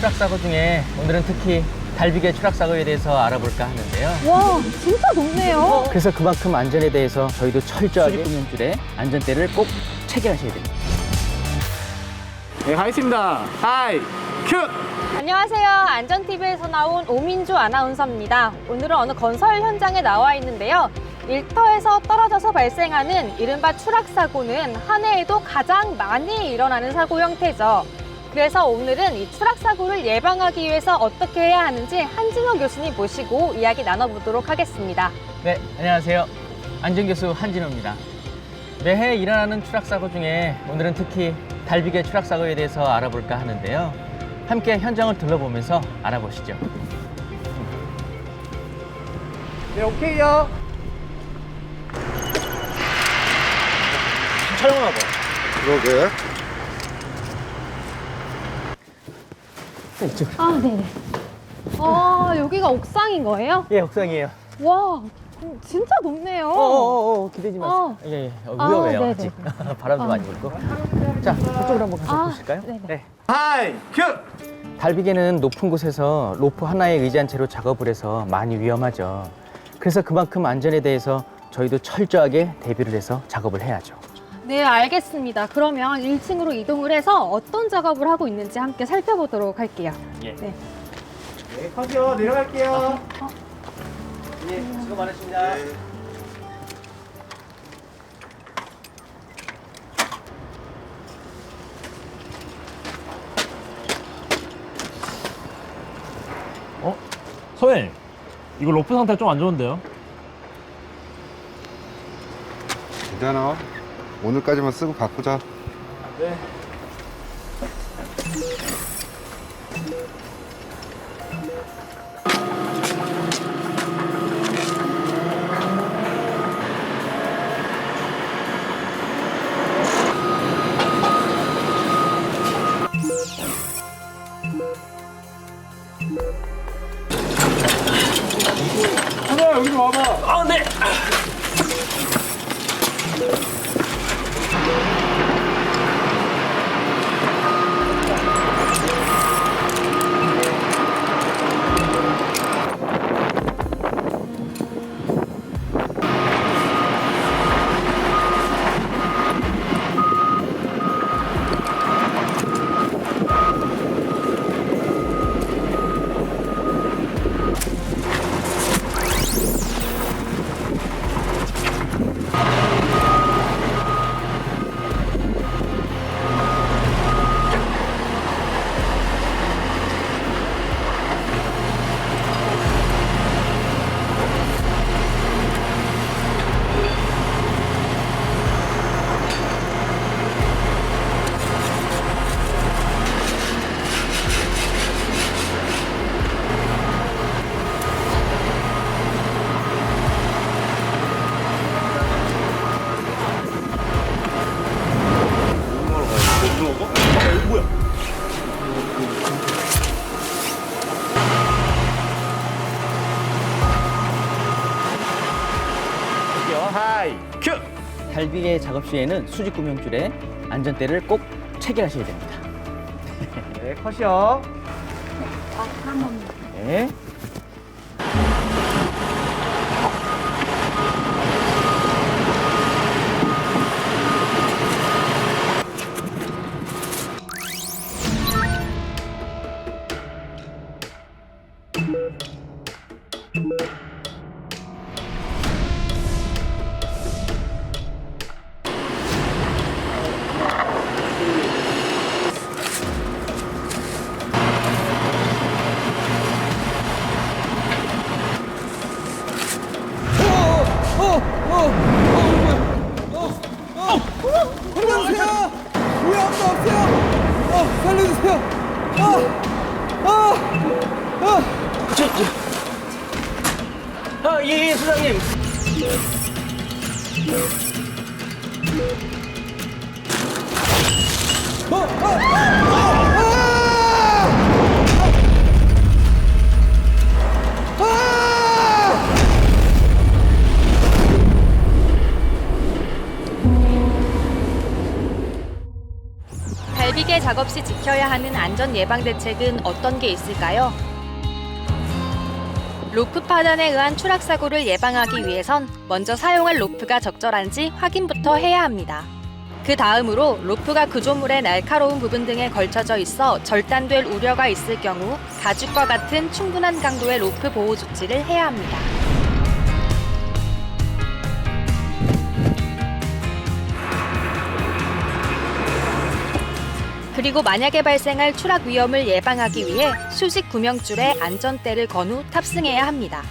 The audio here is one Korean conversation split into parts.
추락 사고 중에 오늘은 특히 달비계 추락 사고에 대해서 알아볼까 하는데요. 와, 진짜 높네요. 그래서 그만큼 안전에 대해서 저희도 철저하게 금융줄에 안전대를 꼭 체계하셔야 됩니다. 네, 가겠습니다. 하이, 큐! 안녕하세요. 안전TV에서 나온 오민주 아나운서입니다. 오늘은 어느 건설 현장에 나와 있는데요. 일터에서 떨어져서 발생하는 이른바 추락사고는 한 해에도 가장 많이 일어나는 사고 형태죠. 그래서 오늘은 이 추락사고를 예방하기 위해서 어떻게 해야 하는지 한진호 교수님 모시고 이야기 나눠보도록 하겠습니다. 네, 안녕하세요. 안전교수 한진호입니다. 매해 일어나는 추락 사고 중에 오늘은 특히 달비계 추락 사고에 대해서 알아볼까 하는데요. 함께 현장을 둘러보면서 알아보시죠. 네, 오케이요. 촬영하나 봐. 그러게. 이쪽으로. 아, 네네. 아, 여기가 옥상인 거예요? 예, 옥상이에요. 와, 진짜 높네요. 어어어 기대지 마세요. 어. 예, 예. 어, 아, 위험해요. 네네. 아직 바람도 아. 많이 불고. 자, 그쪽으로 한번 가서 아, 보실까요? 네네. 네. 하이, 큐! 달비계는 높은 곳에서 로프 하나에 의지한 채로 작업을 해서 많이 위험하죠. 그래서 그만큼 안전에 대해서 저희도 철저하게 대비를 해서 작업을 해야죠. 네, 알겠습니다. 그러면 1층으로 이동을 해서 어떤 작업을 하고 있는지 함께 살펴보도록 할게요. 예. 네. 네, 컷이요. 내려갈게요. 예, 수고 많으십니다. 어? 서행 이거 로프 상태 좀 안 좋은데요? 괜찮아. 오늘까지만 쓰고 바꾸자. 네. 하나 여기 좀 와봐. 아 네! 달비계 작업 시에는 수직 구명줄에 안전대를 꼭 체계하셔야 됩니다. 네, 컷이요. 네. 살려주세요! 왜 아무도 없어요? 어, 살려주세요! 아! 아! 아! 저, 저. 아, 예, 예, 수장님. 어, 아! 아! 비계 작업 시 지켜야 하는 안전 예방 대책은 어떤 게 있을까요? 로프 파단에 의한 추락 사고를 예방하기 위해선 먼저 사용할 로프가 적절한지 확인부터 해야 합니다. 그 다음으로 로프가 구조물의 날카로운 부분 등에 걸쳐져 있어 절단될 우려가 있을 경우 가죽과 같은 충분한 강도의 로프 보호 조치를 해야 합니다. 그리고 만약에 발생할 추락 위험을 예방하기 위해 수직 구명줄에 안전대를 건 후 탑승해야 합니다.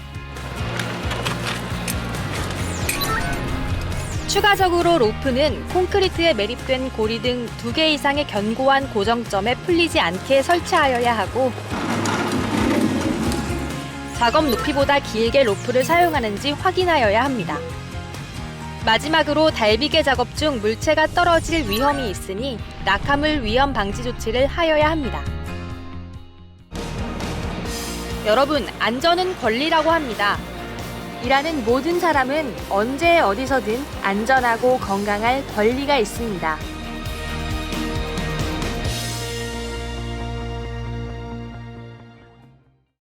추가적으로 로프는 콘크리트에 매립된 고리 등 두 개 이상의 견고한 고정점에 풀리지 않게 설치하여야 하고 작업 높이보다 길게 로프를 사용하는지 확인하여야 합니다. 마지막으로 달비계 작업 중 물체가 떨어질 위험이 있으니 낙하물 위험 방지 조치를 하여야 합니다. 여러분, 안전은 권리라고 합니다. 일하는 모든 사람은 언제 어디서든 안전하고 건강할 권리가 있습니다.